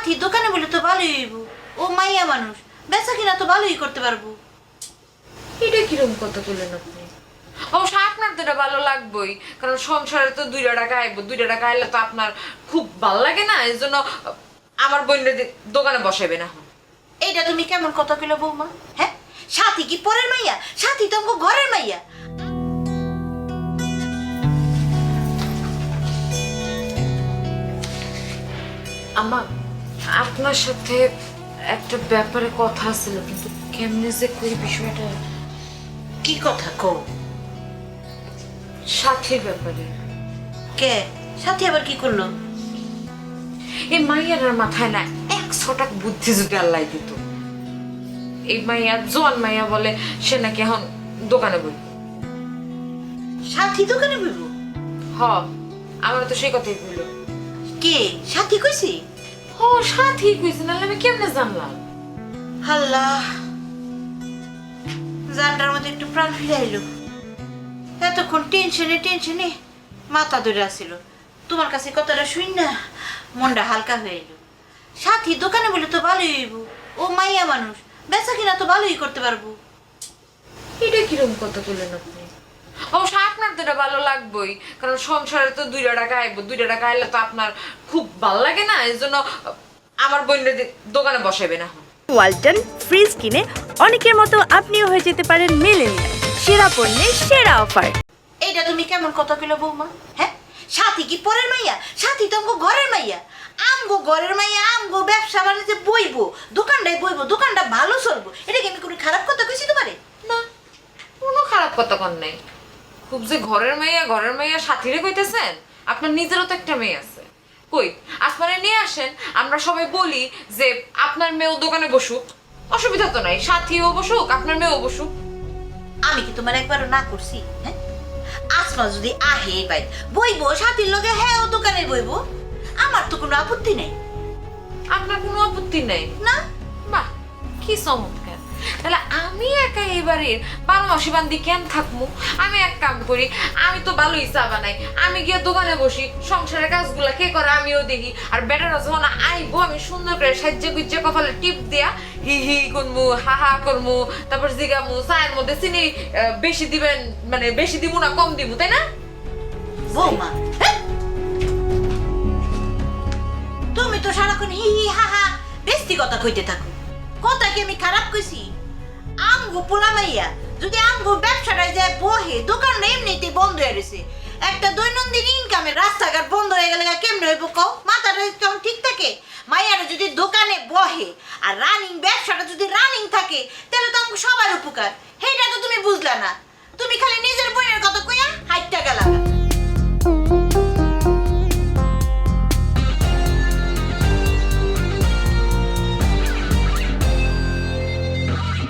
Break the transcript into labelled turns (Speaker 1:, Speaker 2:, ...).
Speaker 1: সাথী দোকানে বলে তো ভালোই হইব। ও মাইয়া মানুষ বেচা কিনা তো ভালোই করতে পারব।
Speaker 2: এটা কীরকম কথা বললেন আপনি? অবশ্য আপনার তো এটা ভালো লাগবেই কারণ সংসারে তো দুইটা টাকা আইব দুইটা টাকা আইলে তো আপনার খুব ভালো লাগে না এই জন্য আমার বোনের দোকানে বসাবে না
Speaker 1: এইটা তুমি কেমন কথা কইলো বৌমা? হ্যাঁ? সাথী কি পরের মাইয়া? সাথী তো ঘরের মাইয়া।
Speaker 2: আমার আপনার সাথে একটা ব্যাপারে কথা ছিল কিন্তু কেমনে যে কই বিষয়টা?
Speaker 1: কি কথা কও?
Speaker 2: সাথীর ব্যাপারে।
Speaker 1: কে? সাথী আবার কি করল?
Speaker 2: এই মাইয়ার মাথায় না এক ছটাক বুদ্ধি যদি আল্লাহ দিত। এই মাইয়া জোয়ান মাইয়া বলে সে নাকি এখন দোকানে বই।
Speaker 1: সাথী দোকানে বইব?
Speaker 2: হ আমার তো সেই কথাই বলল
Speaker 1: কে? সাথী কইছি?
Speaker 2: ও সাথী কইছে নাহলে আমি কেমনে জানলাম?
Speaker 1: আল্লাহ জানটার মধ্যে একটু প্রাণ ফিরে আইলো। এতক্ষণ টেনশনে টেনশনে মাথা ধরে আসিল। তোমার কাছে কতটা শুন না মনটা হালকা হয়ে এলো সাথী দোকানে বলে তো ভালোই হইব। ও মাইয়া মানুষ বেচা কিনা তো ভালোই করতে পারব।
Speaker 2: এটা কীরকম কথা বললেন আপনি? অবশ্য এটা ভালো লাগবেই। কারণ সংসারে তো দুইটা টাকা আইব দুইটা টাকা আইলে তো আপনার খুব ভালো লাগে না এই জন্য আমার বোনের দোকানে বসাবে না
Speaker 3: ওয়ালটন ফ্রিজ কিনে অনেকের মতো আপনিও হয়ে যেতে পারেন মেলেনিয়া সেরা পণ্যের সেরা অফার।
Speaker 1: এইটা তুমি কেমন কথা কইলো বৌমা? হ্যাঁ? সাথী কি পরের মাইয়া? সাথী তো আমগো ঘরের মাইয়া। আমগো ঘরের মাইয়া আমগো ব্যবসা বাণিজ্যে বইবো দোকানটাই বইবো দোকানটা ভালো চলবো। এটা কি আমি কোনো খারাপ কথা কইছি তোমারে?
Speaker 2: না কোনো খারাপ কথা কর নাই। খুব যে ঘরের মেয়ে ঘরের মেয়ে সাথীরে কইতেছেন? আপনার নিজেরও তো একটা মেয়ে আছে। কই আসমানে নিয়ে আসেন আমরা সবাই বলি যে আপনার মেয়েও দোকানে বসুক। অসুবিধা তো নাই সাথীও বসুক আপনার মেয়েও বসুক।
Speaker 1: আমি কি তোমার একবারও না করছি? হ্যাঁ? আসমা যদি আহে ভাই বইবো সাথীর লগে হ্যাঁ ও দোকানে বইবো। আমার তো কোনো আপত্তি নেই।
Speaker 2: আপনার কোনো আপত্তি নাই?
Speaker 1: না?
Speaker 2: বাহ কি চমৎকার। তাহলে আমি একা এবারের বারো মাসি বান্দি কেন থাকব? আমি এক কাম করি, আমি তো ভালোই চা বানাই। আমি গিয়ে দোকানে বসি, সংসারের কাজগুলা কে করে আমিও দেখি। আর বেটারা যখন আইবো, আমি সুন্দর করে সাহায্য গুজ্জে কপালে টিপ দিয়া হি হি করমু, হা হা করমু, তারপর জিগামু, চায়ের মধ্যে চিনি বেশি দিবেন মানে বেশি দিমু না, কম দিমু, তাই না?
Speaker 1: বৌমা? তুমি তো সারাক্ষণ হি হি, হা হা, বেশি কথা কইতে থাকো। কথা কি আমি খারাপ কইছি? আমগো পোলা যদি আমগো ব্যবসাটা যায় বহে, দোকানটা এমনিতে বন্ধ হয়ে গেছে। একটা দৈনন্দিন ইনকামের রাস্তাঘাট বন্ধ হয়ে গেলে কেমনে হইব কও? মাথাটা কেমন ঠিক থাকে? মাইয়ারা যদি দোকানে বহে আর রানিং ব্যবসাটা যদি রানিং থাকে, তাহলে তো আমগো সবার উপকার। সেইটা তো তুমি বুঝলা না। তুমি খালি নিজের বোনের কথা